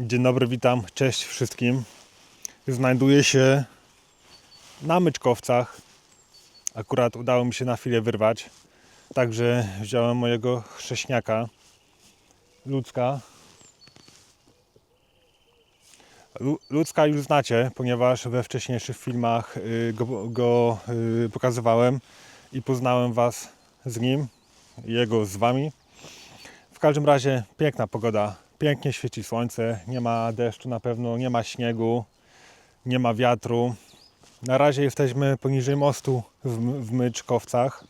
Dzień dobry, witam, cześć wszystkim. Znajduję się na Myczkowcach. Akurat udało mi się na chwilę wyrwać. Także wziąłem mojego chrześniaka, Ludzka. Lu- Ludzka już znacie, ponieważ we wcześniejszych filmach y, go, go y, pokazywałem i poznałem Was z nim, jego z Wami. W każdym razie piękna pogoda, pięknie świeci słońce, nie ma deszczu na pewno, nie ma śniegu, nie ma wiatru. Na razie jesteśmy poniżej mostu w, w Myczkowcach.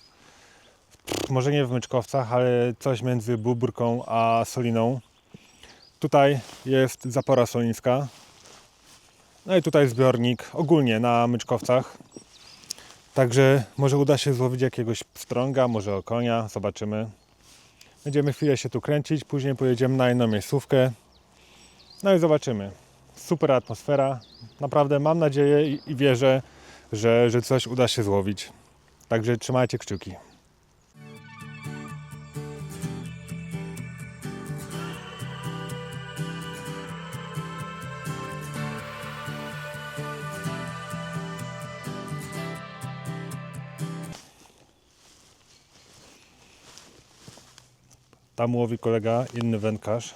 Może nie w Myczkowcach, ale coś między Bóbrką a Soliną. Tutaj jest zapora solińska. No i tutaj zbiornik ogólnie na Myczkowcach. Także może uda się złowić jakiegoś pstrąga, może okonia, zobaczymy. Będziemy chwilę się tu kręcić, później pojedziemy na jedną miejscówkę. No i zobaczymy. Super atmosfera. Naprawdę mam nadzieję i wierzę, że, że coś uda się złowić. Także trzymajcie kciuki. Tam łowi kolega, inny wędkarz.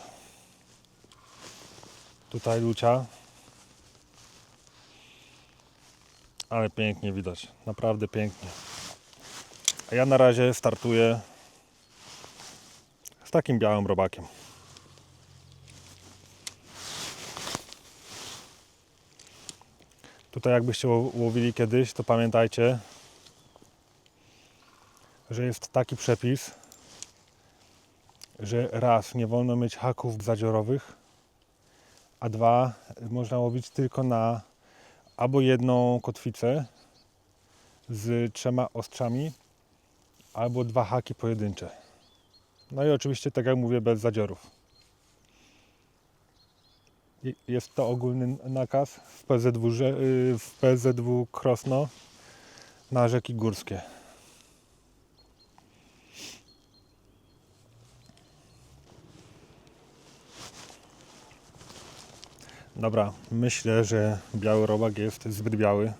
Tutaj Lucia. Ale pięknie widać, naprawdę pięknie. A ja na razie startuję z takim białym robakiem. Tutaj jakbyście ło- łowili kiedyś, to pamiętajcie, że jest taki przepis, że raz nie wolno mieć haków zadziorowych, a dwa można łowić tylko na albo jedną kotwicę z trzema ostrzami, albo dwa haki pojedyncze. No i oczywiście, tak jak mówię, bez zadziorów. Jest to ogólny nakaz w PZW, y, w PZW Krosno na rzeki górskie. Dobra, myślę, że biały robak jest zbyt biały.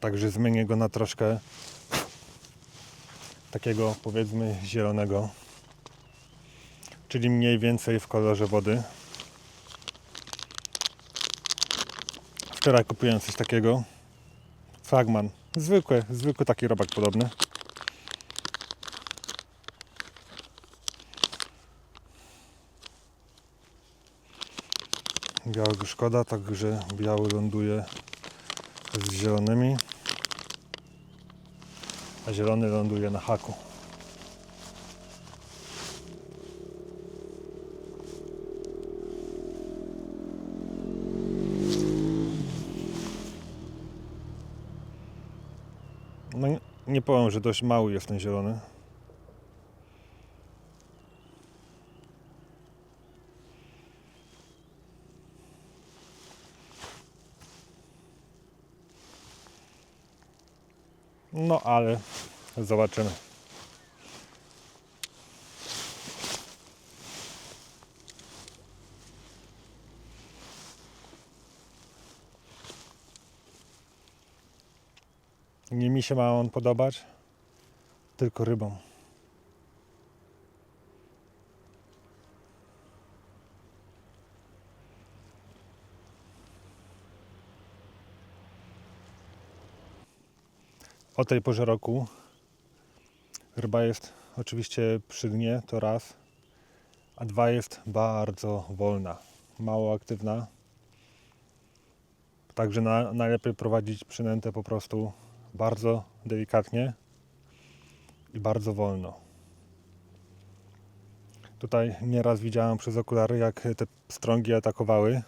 Także zmienię go na troszkę takiego powiedzmy zielonego. Czyli mniej więcej w kolorze wody. Wczoraj kupiłem coś takiego. Fragman. Zwykły, zwykły taki robak podobny. Białego szkoda, także biały ląduje z zielonymi, a zielony ląduje na haku. No nie, nie powiem, że dość mały jest ten zielony. No ale zobaczymy. Nie mi się ma on podobać, tylko rybom. O tej porze roku ryba jest oczywiście przy dnie, to raz, a dwa jest bardzo wolna, mało aktywna. Także na, najlepiej prowadzić przynętę po prostu bardzo delikatnie i bardzo wolno. Tutaj nieraz widziałem przez okulary, jak te strągi atakowały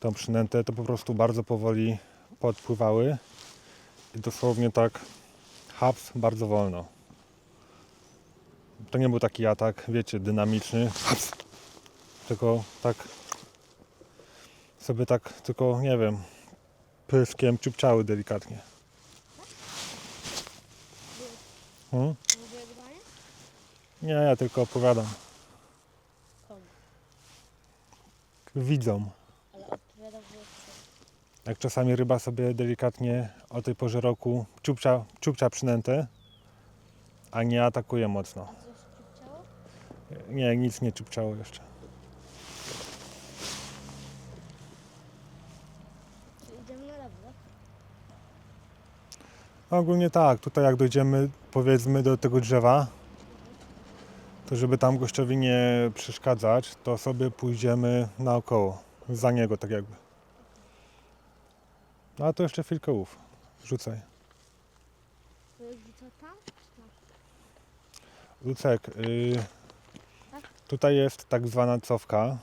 tą przynętę, to po prostu bardzo powoli podpływały i dosłownie tak haps bardzo wolno. To nie był taki atak, wiecie, dynamiczny, tylko tak sobie tak, tylko nie wiem, pyskiem ciupczały delikatnie. Hmm? Nie, ja tylko opowiadam. Widzą. Jak czasami ryba sobie delikatnie o tej porze roku czupcia, czupcia przynętę, a nie atakuje mocno. Nie, nic nie czupciało jeszcze. Czy idziemy na lewo? Ogólnie tak, tutaj jak dojdziemy powiedzmy do tego drzewa, to żeby tam gościowi nie przeszkadzać, to sobie pójdziemy naokoło, za niego tak jakby. No a to jeszcze chwilkę łów, rzucaj. To jest tam? Lucek, y, Tak? Tutaj jest tak zwana cofka,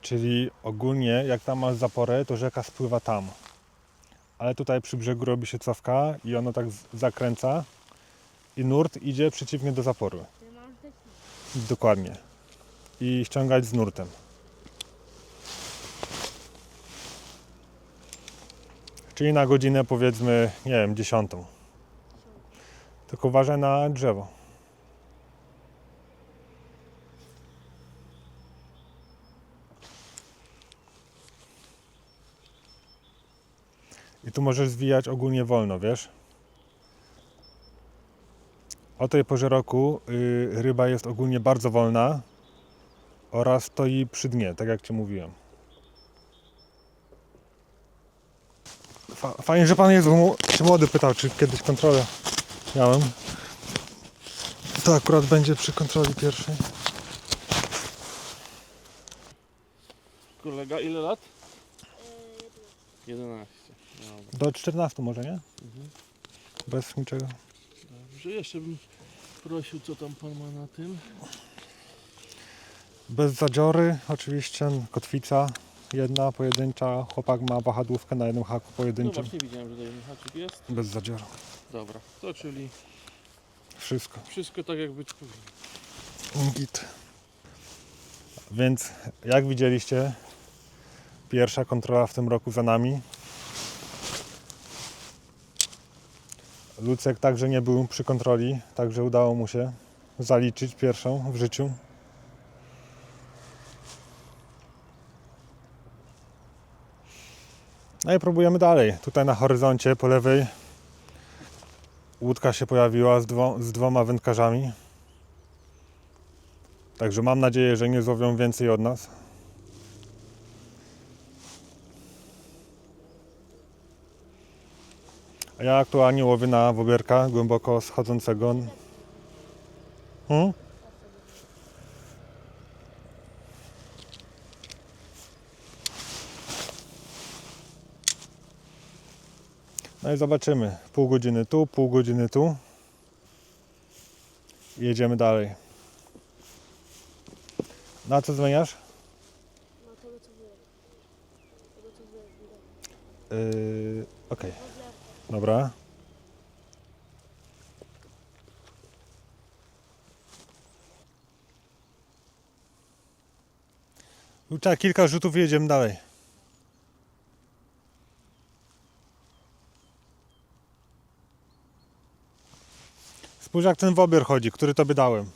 czyli ogólnie jak tam masz zaporę, to rzeka spływa tam. Ale tutaj przy brzegu robi się cofka i ono tak zakręca i nurt idzie przeciwnie do rzucać Dokładnie. I ściągać z nurtem. Czyli na godzinę powiedzmy, nie wiem, dziesiątą. Tylko uważaj na drzewo. I tu możesz zwijać ogólnie wolno, wiesz? O tej porze roku y, ryba jest ogólnie bardzo wolna oraz stoi przy dnie, tak jak Ci mówiłem. Fa- Fajnie, że Pan jest czy młody pytał, czy kiedyś kontrolę miałem. To akurat będzie przy kontroli pierwszej. Kolega, ile lat? Yy, 11. Dobra. Do 14 może, nie? Mhm. Bez niczego. Dobrze, jeszcze bym prosił, co tam pan ma na tym. Bez zadziory, oczywiście, kotwica jedna pojedyncza. Chłopak ma wahadłówkę na jednym haku No pojedynczym. właśnie widziałem, że jeden haczyk jest. Bez zadzioru. Dobra, to czyli Wszystko. wszystko tak jak być powinno. Git. Więc jak widzieliście, pierwsza kontrola w tym roku za nami. Lucek także nie był przy kontroli, także udało mu się zaliczyć pierwszą w życiu. No i próbujemy dalej. Tutaj na horyzoncie po lewej łódka się pojawiła z, dwo, z dwoma wędkarzami. Także mam nadzieję, że nie złowią więcej od nas. A ja aktualnie łowię na wobierka głęboko schodzącego. Hmm? No i zobaczymy. Pół godziny tu, pół godziny tu. I jedziemy dalej. Na co zmieniasz? no tego co. Yy, Okej, Wodler. Dobra. Tak, kilka rzutów jedziemy dalej. Spójrz jak ten wobier chodzi, który tobie dałem.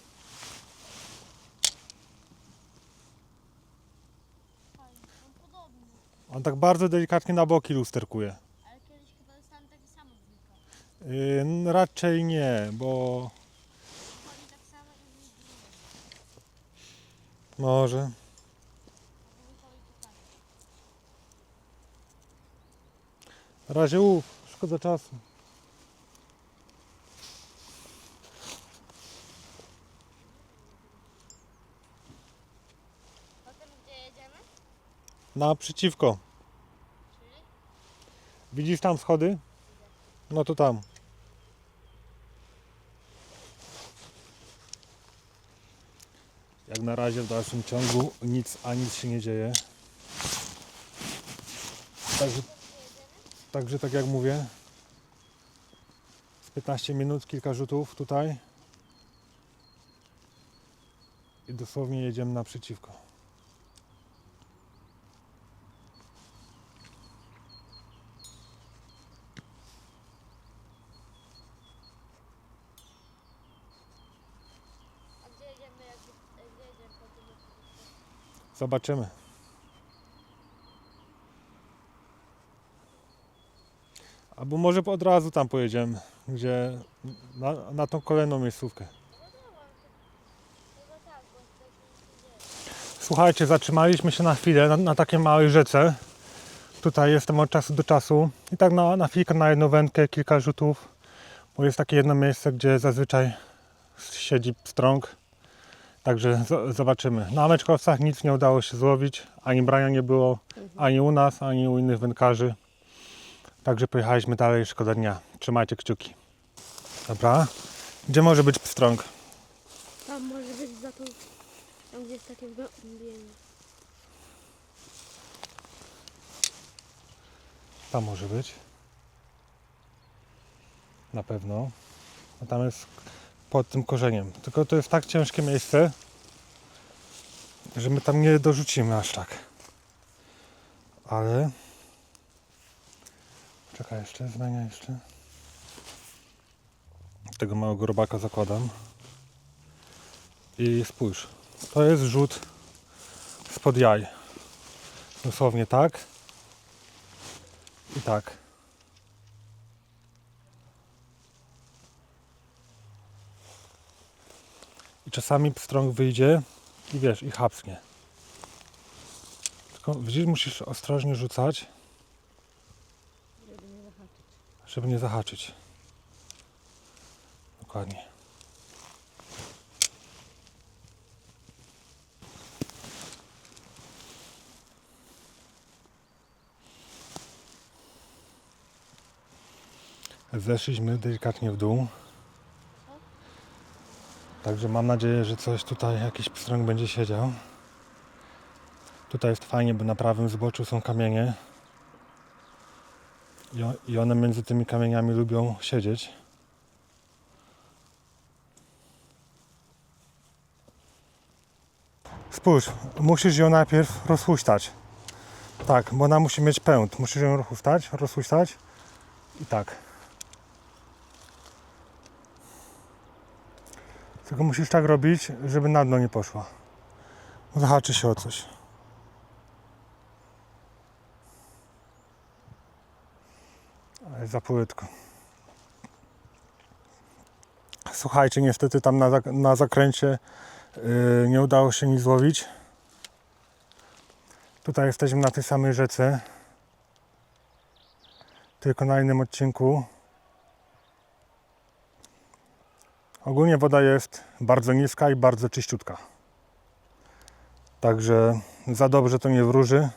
On tak bardzo delikatnie na boki lusterkuje. Ale kiedyś chyba dostałem taki sam od wilka. Yy, raczej nie, bo może. Na razie łów, szkoda czasu. Potem gdzie jedziemy? Widzisz tam schody? No to tam. Jak na razie w dalszym ciągu nic, a nic się nie dzieje. Także, także tak jak mówię, z 15 minut, kilka rzutów tutaj i dosłownie jedziemy naprzeciwko. A gdzie jedziemy, jak, gdzie jedziemy po tym odcinku? Zobaczymy. Albo może od razu tam pojedziemy, gdzie na, na tą kolejną miejscówkę. Słuchajcie, zatrzymaliśmy się na chwilę na, na takiej małej rzece. Tutaj jestem od czasu do czasu i tak na, na chwilkę, na jedną wędkę, kilka rzutów, bo jest takie jedno miejsce, gdzie zazwyczaj siedzi pstrąg. Także zobaczymy. Na meczkowcach nic nie udało się złowić, ani brania nie było, ani u nas, ani u innych wędkarzy. Także pojechaliśmy dalej, szkoda dnia. Trzymajcie kciuki. Dobra. Gdzie może być pstrąg? Tam może być za tą... Tam gdzie jest takie wgłębienie. Tam może być. Na pewno. A tam jest pod tym korzeniem. Tylko to jest tak ciężkie miejsce, że my tam nie dorzucimy aż tak. Ale. Czekaj jeszcze, zmienia jeszcze. Tego małego robaka zakładam. I spójrz. To jest rzut spod jaj. Dosłownie tak. I tak. Czasami pstrąg wyjdzie i wiesz, i chapsnie. Tylko widzisz, musisz ostrożnie rzucać, żeby nie zahaczyć. Dokładnie. Zeszliśmy delikatnie w dół. Także mam nadzieję, że coś tutaj, jakiś pstrąg będzie siedział. Tutaj jest fajnie, bo na prawym zboczu są kamienie. I, one między tymi kamieniami lubią siedzieć. Spójrz, musisz ją najpierw rozhuśtać. Tak, bo ona musi mieć pęd. Musisz ją rozhuśtać, rozhuśtać i tak. Tylko musisz tak robić, żeby na dno nie poszła. Zahaczy się o coś. Ale za płytko. Słuchajcie, niestety tam na, na zakręcie yy, nie udało się nic złowić. Tutaj jesteśmy na tej samej rzece. Tylko na innym odcinku. Ogólnie woda jest bardzo niska i bardzo czyściutka. Także za dobrze to nie wróży.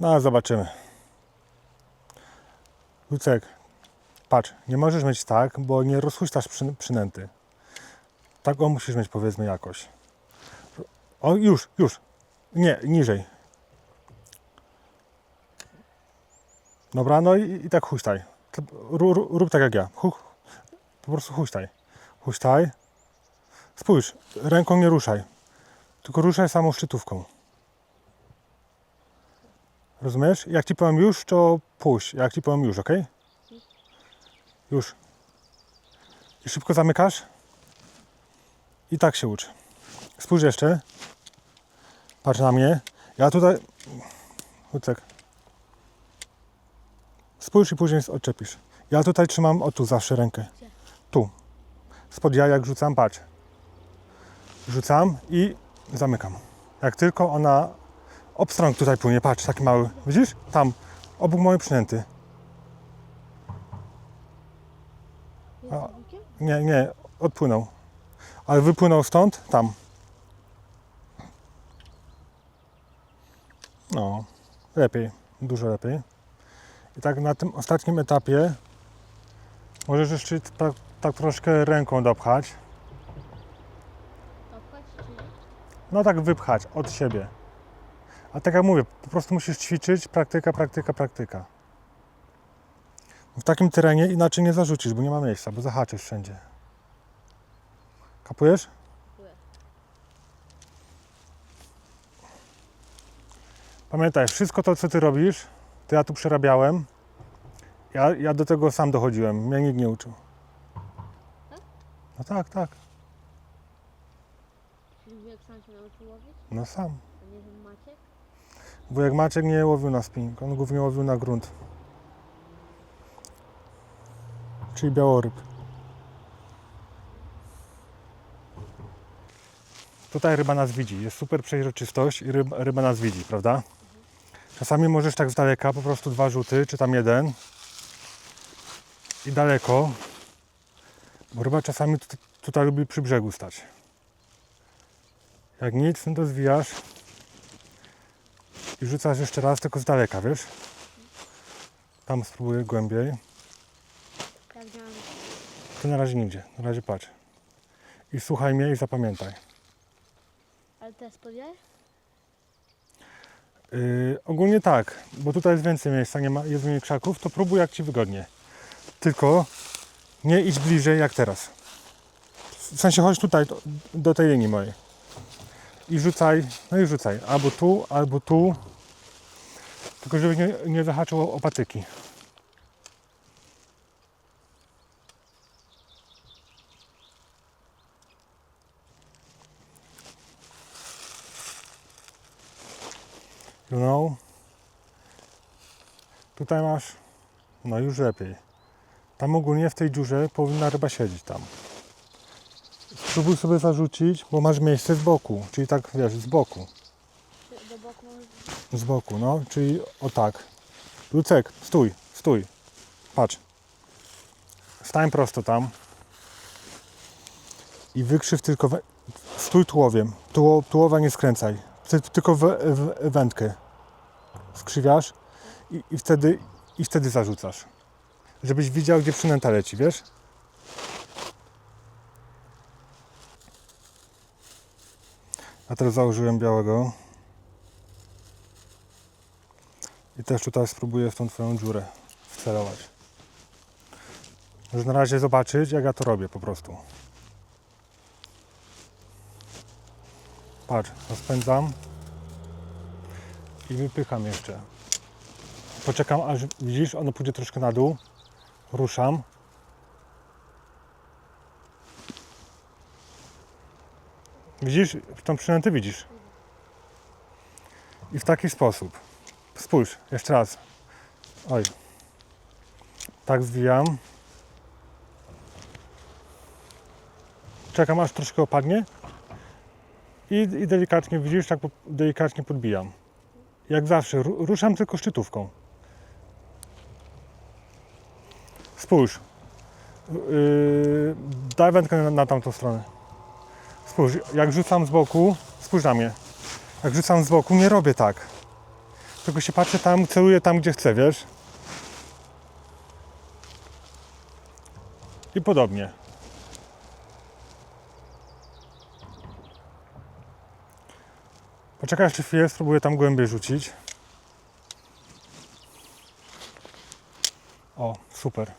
No ale zobaczymy. Lucek, patrz, nie możesz mieć tak, bo nie rozhuśtasz przy, przynęty. Tak o musisz mieć powiedzmy jakoś. O, już, już. Nie, niżej. Dobra, no i, i tak huśtaj. Rób, rób, tak jak ja. Po prostu huśtaj. Huśtaj. Spójrz, ręką nie ruszaj. Tylko ruszaj samą szczytówką. Rozumiesz? Jak ci powiem już, to puść. Jak ci powiem już, ok? Już. I szybko zamykasz. I tak się ucz. Spójrz jeszcze. Patrz na mnie. Ja tutaj... Lucek. Spójrz i później odczepisz. Ja tutaj trzymam o tu zawsze rękę. Tu. Spod jajek rzucam, patrz. Rzucam i zamykam. Jak tylko ona obstrąg tutaj płynie, patrz, taki mały. Widzisz? Tam, obok mojej przynęty. A. Nie, nie, odpłynął. Ale wypłynął stąd, tam. No, lepiej, dużo lepiej. I tak na tym ostatnim etapie możesz jeszcze tak, troszkę ręką dopchać. Dopchać czy? No tak wypchać od siebie. A tak jak mówię, po prostu musisz ćwiczyć, praktyka, praktyka, praktyka. W takim terenie inaczej nie zarzucisz, bo nie ma miejsca, bo zahaczysz wszędzie. Kapujesz? Pamiętaj, wszystko to, co ty robisz, to ja tu przerabiałem. Ja, ja do tego sam dochodziłem, mnie nikt nie uczył. No tak, tak. Wujek sam się nauczył łowić? No sam. A nie wiem, Maciek? Wujek Maciek nie łowił na spinning, on głównie łowił na grunt. Czyli białoryb. Tutaj ryba nas widzi, jest super przejrzystość i ryba, ryba nas widzi, prawda? Czasami możesz tak z daleka, po prostu dwa rzuty, czy tam jeden i daleko, bo ryba czasami tu- tutaj lubi przy brzegu stać. Jak nic, no to zwijasz i rzucasz jeszcze raz, tylko z daleka, wiesz? Tam spróbuję głębiej. To na razie nigdzie, na razie patrz. I słuchaj mnie i zapamiętaj. Ale teraz podjęłeś? Yy, ogólnie tak, bo tutaj jest więcej miejsca, nie ma, jest mniej krzaków, to próbuj jak Ci wygodnie. Tylko nie idź bliżej jak teraz. W sensie chodź tutaj, do, tej linii mojej. I rzucaj, no i rzucaj. Albo tu, albo tu. Tylko żebyś nie, nie zahaczył o patyki. You know? Tutaj masz, no już lepiej. Tam ogólnie w tej dziurze powinna ryba siedzieć tam. Spróbuj sobie zarzucić, bo masz miejsce z boku, czyli tak wiesz, z boku. Do boku. Z boku, no, czyli o tak. Lucek, stój, stój. Patrz. Stań prosto tam. I wykrzyw tylko. We... Stój tułowiem. Tuło, tułowa nie skręcaj. Ty, tylko w, w, wędkę. Skrzywiasz i, i, wtedy, i wtedy zarzucasz. Żebyś widział, gdzie przynęta leci, wiesz? A teraz założyłem białego. I też tutaj spróbuję w tą twoją dziurę wcelować. Możesz na razie zobaczyć, jak ja to robię po prostu. Patrz, rozpędzam i wypycham jeszcze. Poczekam, aż widzisz, ono pójdzie troszkę na dół. Ruszam. Widzisz, tą przynętę widzisz. I w taki sposób. Spójrz, jeszcze raz. Oj. Tak zwijam. Czekam aż troszkę opadnie. I, I delikatnie, widzisz, tak delikatnie podbijam. Jak zawsze, ru- ruszam tylko szczytówką. Spójrz. Yy, daj wędkę na, na tamtą stronę. Spójrz, jak rzucam z boku, spójrz na mnie. Jak rzucam z boku, nie robię tak tylko się patrzę tam, celuję tam, gdzie chcę, wiesz? I podobnie. Poczekaj jeszcze chwilę, spróbuję tam głębiej rzucić. O, super.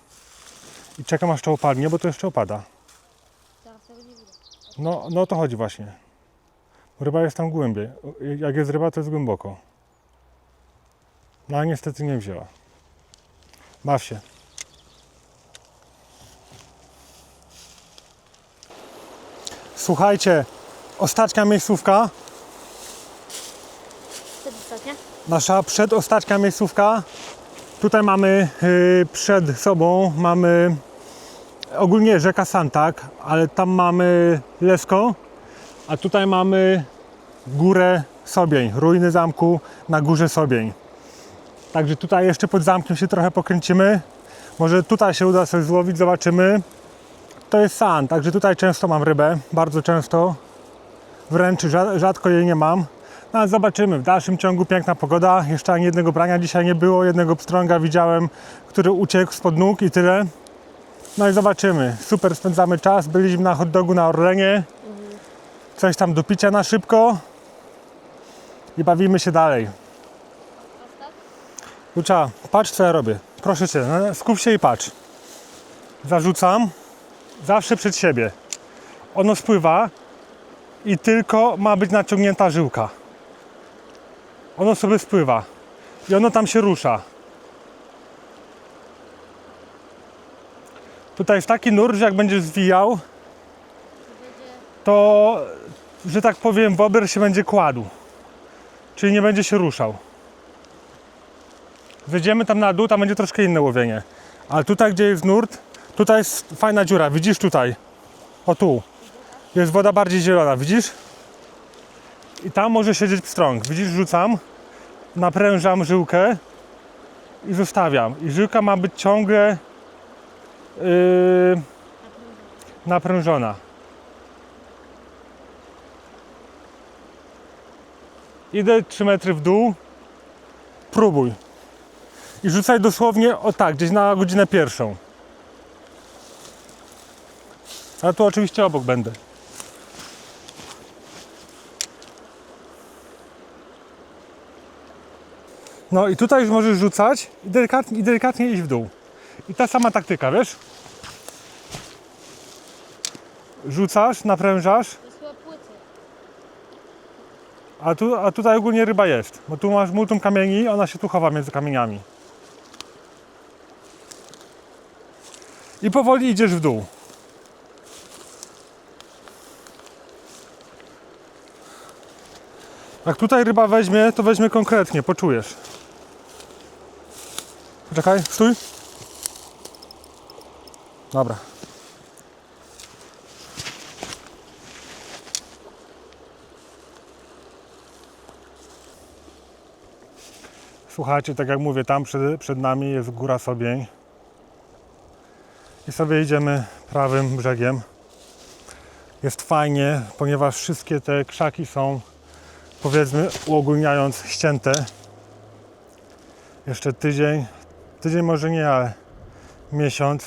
I czekam aż to opadnie, bo to jeszcze opada. Teraz tego nie widać. No, no o to chodzi właśnie. Ryba jest tam głębiej. Jak jest ryba, to jest głęboko. No a niestety nie wzięła. Baw się. Słuchajcie, ostatnia miejscówka. Wtedy ostatnia? Nasza przedostatnia miejscówka. Tutaj mamy y, przed sobą mamy ogólnie rzeka Santak, ale tam mamy Lesko, a tutaj mamy górę Sobień, ruiny zamku na górze Sobień. Także tutaj jeszcze pod zamkiem się trochę pokręcimy. Może tutaj się uda coś złowić, zobaczymy. To jest san, także tutaj często mam rybę, bardzo często. Wręcz rza- rzadko jej nie mam. No ale zobaczymy, w dalszym ciągu piękna pogoda. Jeszcze ani jednego brania dzisiaj nie było. Jednego pstrąga widziałem, który uciekł spod nóg i tyle. No i zobaczymy. Super spędzamy czas. Byliśmy na hot dogu na Orlenie. Coś tam do picia na szybko. I bawimy się dalej. Lucza, patrz co ja robię. Proszę Cię, no, skup się i patrz. Zarzucam. Zawsze przed siebie. Ono spływa i tylko ma być naciągnięta żyłka. Ono sobie spływa i ono tam się rusza. Tutaj w taki nurt, że jak będziesz zwijał, to, że tak powiem, wober się będzie kładł. Czyli nie będzie się ruszał. Wejdziemy tam na dół, tam będzie troszkę inne łowienie. Ale tutaj, gdzie jest nurt, tutaj jest fajna dziura. Widzisz tutaj? O tu. Jest woda bardziej zielona, widzisz? I tam może siedzieć pstrąg. Widzisz, rzucam, naprężam żyłkę i zostawiam. I żyłka ma być ciągle yy, naprężona. Idę 3 metry w dół, próbuj. I rzucaj dosłownie o tak, gdzieś na godzinę pierwszą. A tu oczywiście obok będę. No i tutaj już możesz rzucać i delikatnie, i delikatnie iść w dół. I ta sama taktyka, wiesz? Rzucasz, naprężasz, a, tu, a tutaj ogólnie ryba jest. Bo tu masz multum kamieni, ona się tu chowa między kamieniami. I powoli idziesz w dół. Jak tutaj ryba weźmie, to weźmie konkretnie, poczujesz. Poczekaj, stój. Dobra. Słuchajcie, tak jak mówię, tam przed, przed nami jest góra Sobień. I sobie idziemy prawym brzegiem. Jest fajnie, ponieważ wszystkie te krzaki są, powiedzmy, uogólniając, ścięte. Jeszcze tydzień, tydzień może nie, ale miesiąc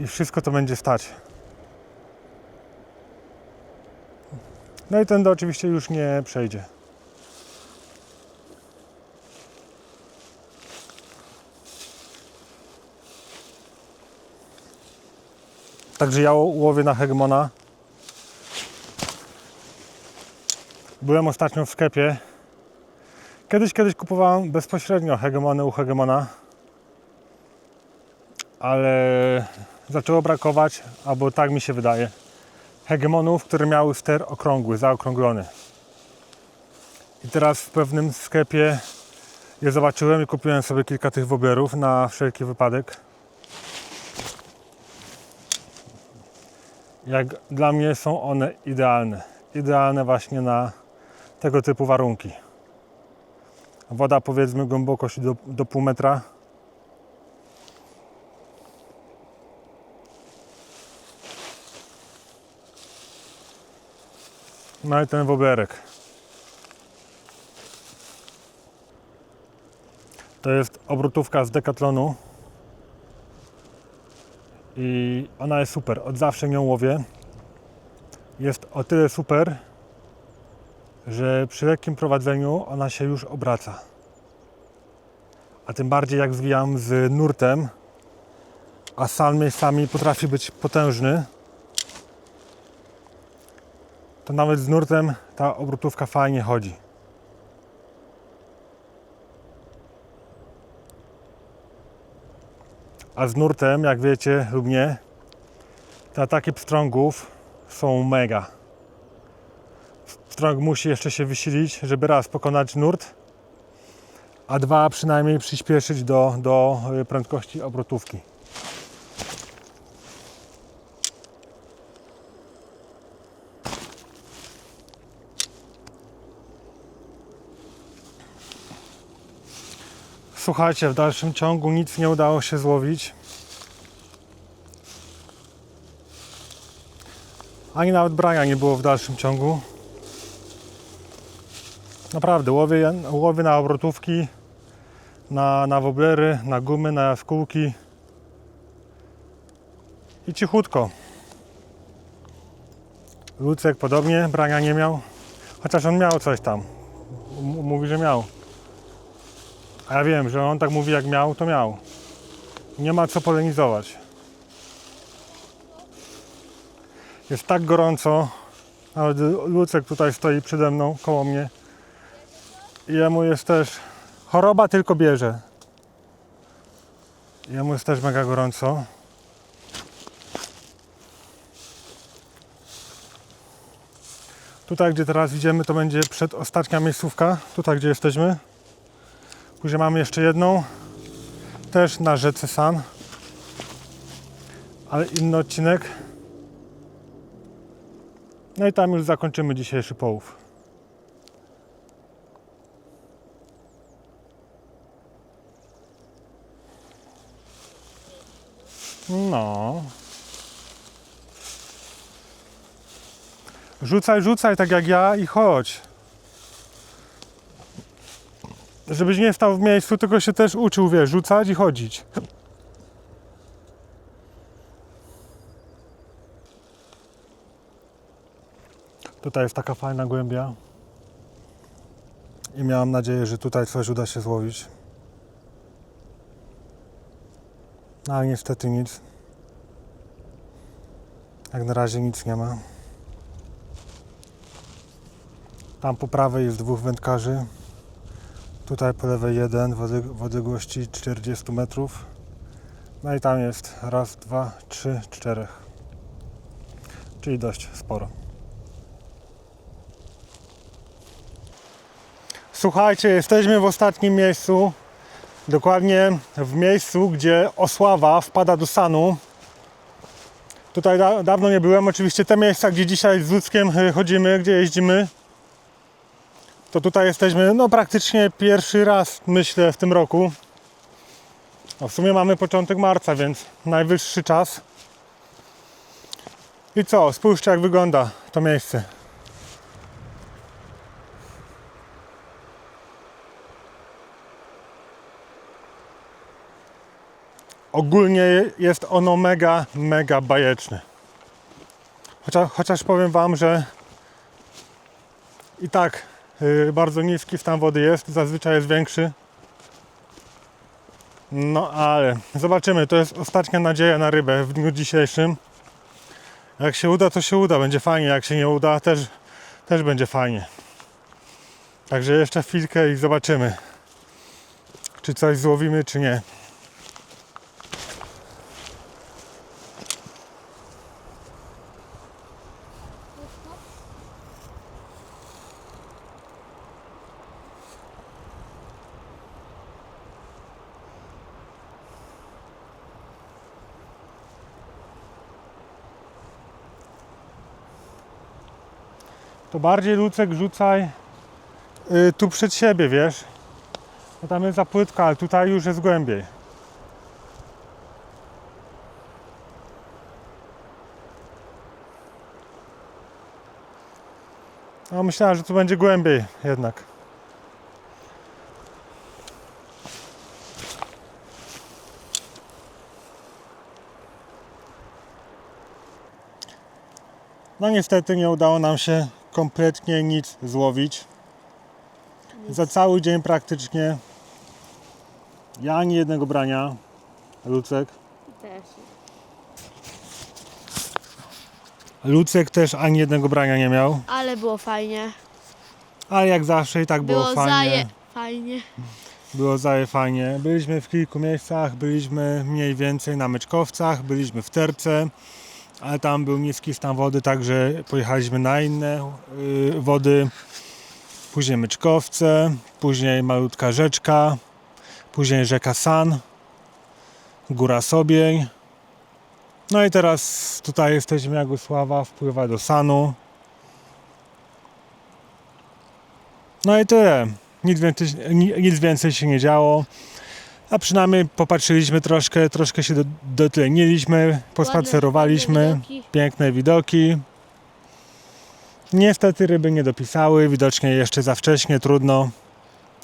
i wszystko to będzie stać. No i ten oczywiście już nie przejdzie. Także ja łowię na hegemona. Byłem ostatnio w sklepie. Kiedyś, kiedyś kupowałem bezpośrednio hegemony u hegemona. Ale zaczęło brakować, albo tak mi się wydaje, hegemonów, które miały ster okrągły, zaokrąglony. I teraz w pewnym sklepie je zobaczyłem i kupiłem sobie kilka tych woberów na wszelki wypadek. Jak dla mnie są one idealne. Idealne właśnie na tego typu warunki. Woda powiedzmy głębokość do, do pół metra. No i ten woberek. To jest obrotówka z Decathlonu. I ona jest super. Od zawsze nią łowię. Jest o tyle super, że przy lekkim prowadzeniu ona się już obraca. A tym bardziej jak zwijam z nurtem, a sam miejscami potrafi być potężny, to nawet z nurtem ta obrotówka fajnie chodzi. A z nurtem, jak wiecie lub nie, te ataki pstrągów są mega. Pstrąg musi jeszcze się wysilić, żeby raz pokonać nurt, a dwa przynajmniej przyspieszyć do, do prędkości obrotówki. Słuchajcie, w dalszym ciągu nic nie udało się złowić. Ani nawet brania nie było w dalszym ciągu. Naprawdę, łowię, łowię na obrotówki, na, na woblery, na gumy, na jaskółki. I cichutko. Lucek podobnie, brania nie miał. Chociaż on miał coś tam. Mówi, że miał. A ja wiem, że on tak mówi jak miał, to miał. Nie ma co polemizować. Jest tak gorąco. Nawet Lucek tutaj stoi przede mną, koło mnie. I jemu jest też choroba tylko bierze. Jemu jest też mega gorąco. Tutaj, gdzie teraz idziemy, to będzie przedostatnia miejscówka. Tutaj, gdzie jesteśmy. Później mamy jeszcze jedną. Też na rzece San. Ale inny odcinek. No i tam już zakończymy dzisiejszy połów. No. Rzucaj, rzucaj tak jak ja i chodź. Żebyś nie stał w miejscu, tylko się też uczył, wiesz, rzucać i chodzić. Tutaj jest taka fajna głębia. I miałam nadzieję, że tutaj coś uda się złowić. No ale niestety nic. Jak na razie nic nie ma. Tam po prawej jest dwóch wędkarzy. Tutaj po lewej jeden w odleg- w odległości 40 metrów. No i tam jest raz, dwa, trzy, czterech. Czyli dość sporo. Słuchajcie, jesteśmy w ostatnim miejscu. Dokładnie w miejscu, gdzie Osława wpada do Sanu. Tutaj da- dawno nie byłem. Oczywiście te miejsca, gdzie dzisiaj z Ludzkiem y, chodzimy, gdzie jeździmy, to tutaj jesteśmy no praktycznie pierwszy raz, myślę, w tym roku. No, w sumie mamy początek marca, więc najwyższy czas. I co? Spójrzcie, jak wygląda to miejsce. Ogólnie jest ono mega, mega bajeczne. Chociaż, chociaż powiem Wam, że i tak bardzo niski stan wody jest, zazwyczaj jest większy. No ale zobaczymy, to jest ostatnia nadzieja na rybę w dniu dzisiejszym. Jak się uda, to się uda, będzie fajnie. Jak się nie uda, też, też będzie fajnie. Także jeszcze chwilkę i zobaczymy, czy coś złowimy, czy nie. To bardziej lucek rzucaj y, tu przed siebie, wiesz? Bo tam jest za płytko, ale tutaj już jest głębiej. A myślałem, że tu będzie głębiej jednak. No niestety nie udało nam się kompletnie nic złowić. Za cały dzień praktycznie ja ani jednego brania. Lucek. Też. Lucek też ani jednego brania nie miał. Ale było fajnie. Ale jak zawsze i tak było, Było fajnie. zaje... Fajnie. Było zaje fajnie. Byliśmy w kilku miejscach, byliśmy mniej więcej na Myczkowcach, byliśmy w Terce, ale tam był niski stan wody, także pojechaliśmy na inne y, wody. Później Myczkowce, później malutka rzeczka, później rzeka San, góra Sobień. No i teraz tutaj jesteśmy jak Sława wpływa do Sanu. No i tyle. Nic więcej, ni- nic więcej się nie działo. A przynajmniej popatrzyliśmy troszkę, troszkę się do, dotleniliśmy, pospacerowaliśmy. Widoki. Piękne widoki. Niestety ryby nie dopisały, widocznie jeszcze za wcześnie, trudno.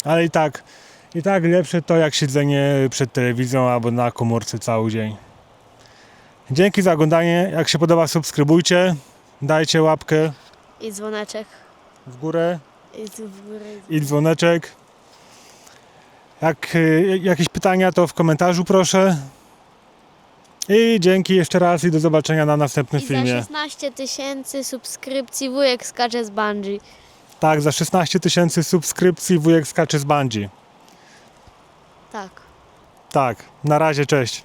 Ale i tak, i tak lepsze to jak siedzenie przed telewizją albo na komórce cały dzień. Dzięki za oglądanie. Jak się podoba, subskrybujcie. Dajcie łapkę I dzwoneczek. w górę I w górę. i dzwoneczek. Jak y, jakieś pytania, to w komentarzu proszę. I dzięki jeszcze raz i do zobaczenia na następnym I za filmie. 16 tysięcy subskrypcji wujek skacze z bungee. Tak, za 16 tysięcy subskrypcji wujek skacze z Bandzi. Tak. Tak, na razie, cześć.